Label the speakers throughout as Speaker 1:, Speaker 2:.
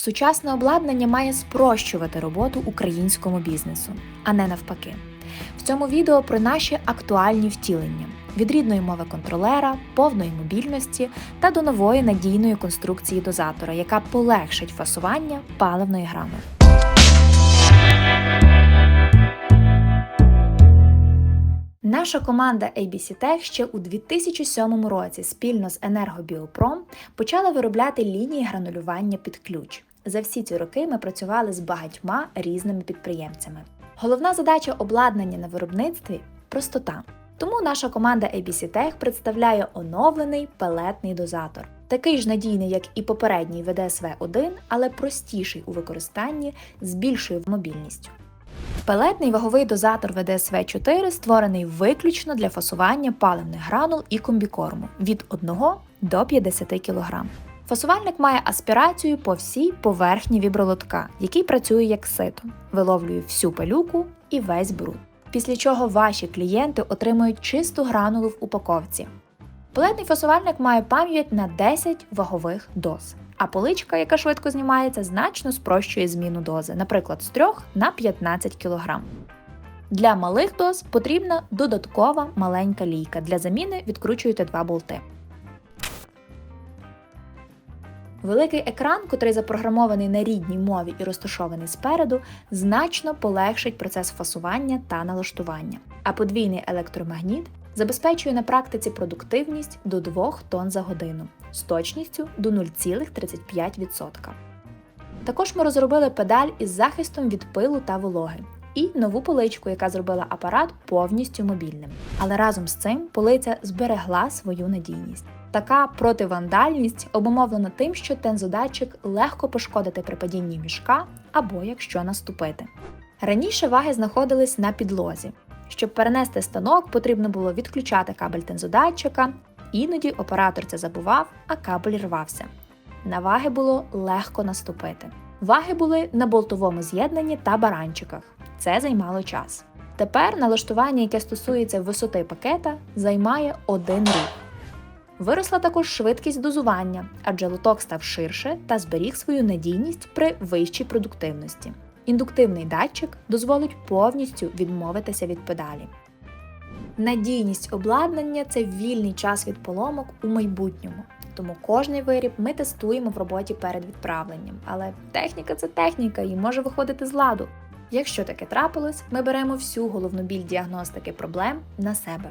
Speaker 1: Сучасне обладнання має спрощувати роботу українському бізнесу, а не навпаки. В цьому відео про наші актуальні втілення від рідної мови контролера, повної мобільності та до нової надійної конструкції дозатора, яка полегшить фасування паливної грами. Наша команда ABC Tech ще у 2007 році спільно з Енергобіопром почала виробляти лінії гранулювання під ключ. За всі ці роки ми працювали з багатьма різними підприємцями. Головна задача обладнання на виробництві простота. Тому наша команда ABC Tech представляє оновлений пелетний дозатор, такий ж надійний, як і попередній VDSV-1, але простіший у використанні з більшою мобільністю. Пелетний ваговий дозатор VDSV4 створений виключно для фасування паливних гранул і комбікорму від 1 до 50 кг. Фасувальник має аспірацію по всій поверхні вібролотка, який працює як сито, виловлює всю пилюку і весь бруд. Після чого ваші клієнти отримують чисту гранулу в упаковці. Пелетний фасувальник має пам'ять на 10 вагових доз, а поличка, яка швидко знімається, значно спрощує зміну дози, наприклад, з 3 на 15 кг. Для малих доз потрібна додаткова маленька лійка. Для заміни відкручуєте два болти. Великий екран, котрий запрограмований на рідній мові і розташований спереду, значно полегшить процес фасування та налаштування. А подвійний електромагніт забезпечує на практиці продуктивність до 2 тонн за годину з точністю до 0,35%. Також ми розробили педаль із захистом від пилу та вологи. І нову поличку, яка зробила апарат повністю мобільним. Але разом з цим полиця зберегла свою надійність. Така противандальність обумовлена тим, що тензодатчик легко пошкодити при падінні мішка або якщо наступити. Раніше ваги знаходились на підлозі. Щоб перенести станок, потрібно було відключати кабель тензодатчика, іноді оператор це забував, а кабель рвався. На ваги було легко наступити. Ваги були на болтовому з'єднанні та баранчиках. Це займало час. Тепер налаштування, яке стосується висоти пакета, займає один рух. Виросла також швидкість дозування, адже лоток став ширше та зберіг свою надійність при вищій продуктивності. Індуктивний датчик дозволить повністю відмовитися від педалі. Надійність обладнання це вільний час від поломок у майбутньому. Тому кожний виріб ми тестуємо в роботі перед відправленням. Але техніка це техніка і може виходити з ладу. Якщо таке трапилось, ми беремо всю головну біль діагностики проблем на себе.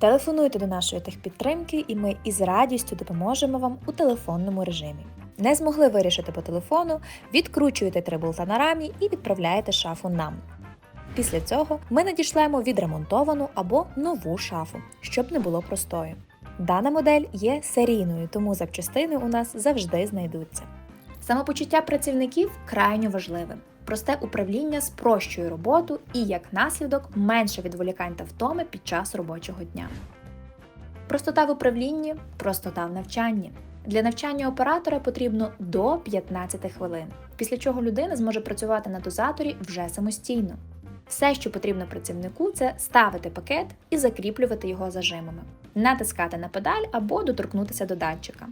Speaker 1: Телефонуйте до нашої техпідтримки, і ми із радістю допоможемо вам у телефонному режимі. Не змогли вирішити по телефону, відкручуєте три болта на рамі і відправляєте шафу нам. Після цього ми надішлемо відремонтовану або нову шафу, щоб не було простою. Дана модель є серійною, тому запчастини у нас завжди знайдуться. Самопочуття працівників крайньо важливим. Просте управління спрощує роботу і, як наслідок, менше відволікань та втоми під час робочого дня. Простота в управлінні простота в навчанні. Для навчання оператора потрібно до 15 хвилин, після чого людина зможе працювати на дозаторі вже самостійно. Все, що потрібно працівнику, це ставити пакет і закріплювати його зажимами, натискати на педаль або доторкнутися до датчика.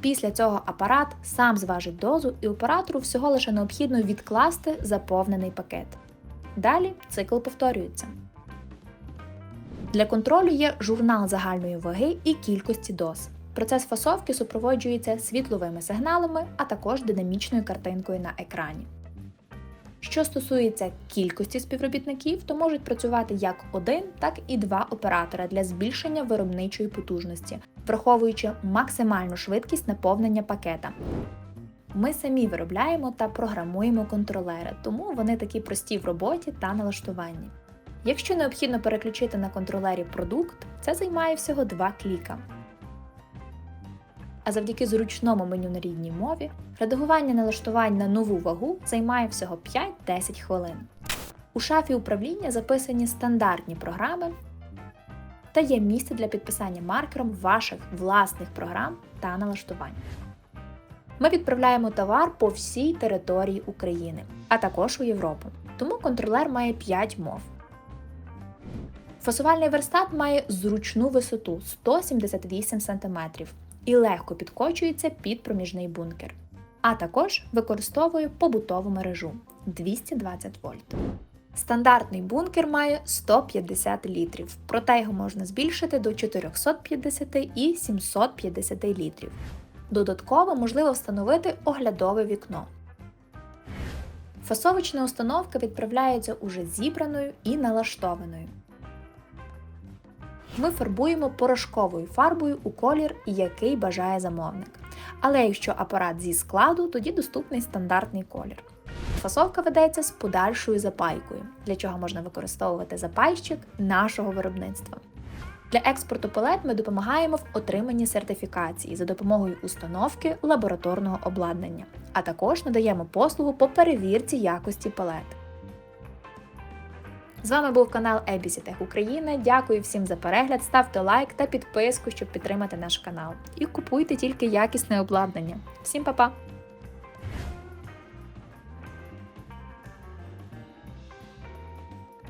Speaker 1: Після цього апарат сам зважить дозу і оператору всього лише необхідно відкласти заповнений пакет. Далі цикл повторюється. Для контролю є журнал загальної ваги і кількості доз. Процес фасовки супроводжується світловими сигналами, а також динамічною картинкою на екрані. Що стосується кількості співробітників, то можуть працювати як один, так і два оператора для збільшення виробничої потужності, враховуючи максимальну швидкість наповнення пакета. Ми самі виробляємо та програмуємо контролери, тому вони такі прості в роботі та налаштуванні. Якщо необхідно переключити на контролері продукт, це займає всього два кліка. А завдяки зручному меню на рідній мові, редагування налаштувань на нову вагу займає всього 5-10 хвилин. У шафі управління записані стандартні програми та є місце для підписання маркером ваших власних програм та налаштувань. Ми відправляємо товар по всій території України, а також у Європу. Тому контролер має 5 мов: Фасувальний верстат має зручну висоту 178 см і легко підкочується під проміжний бункер. А також використовує побутову мережу 220 вольт. Стандартний бункер має 150 літрів, проте його можна збільшити до 450 і 750 літрів. Додатково можливо встановити оглядове вікно. Фасовочна установка відправляється уже зібраною і налаштованою. Ми фарбуємо порошковою фарбою у колір, який бажає замовник. Але якщо апарат зі складу, тоді доступний стандартний колір. Фасовка ведеться з подальшою запайкою, для чого можна використовувати запайщик нашого виробництва. Для експорту палет ми допомагаємо в отриманні сертифікації за допомогою установки лабораторного обладнання, а також надаємо послугу по перевірці якості палет. З вами був канал Tech Україна. Дякую всім за перегляд. Ставте лайк та підписку, щоб підтримати наш канал. І купуйте тільки якісне обладнання. Всім па-па!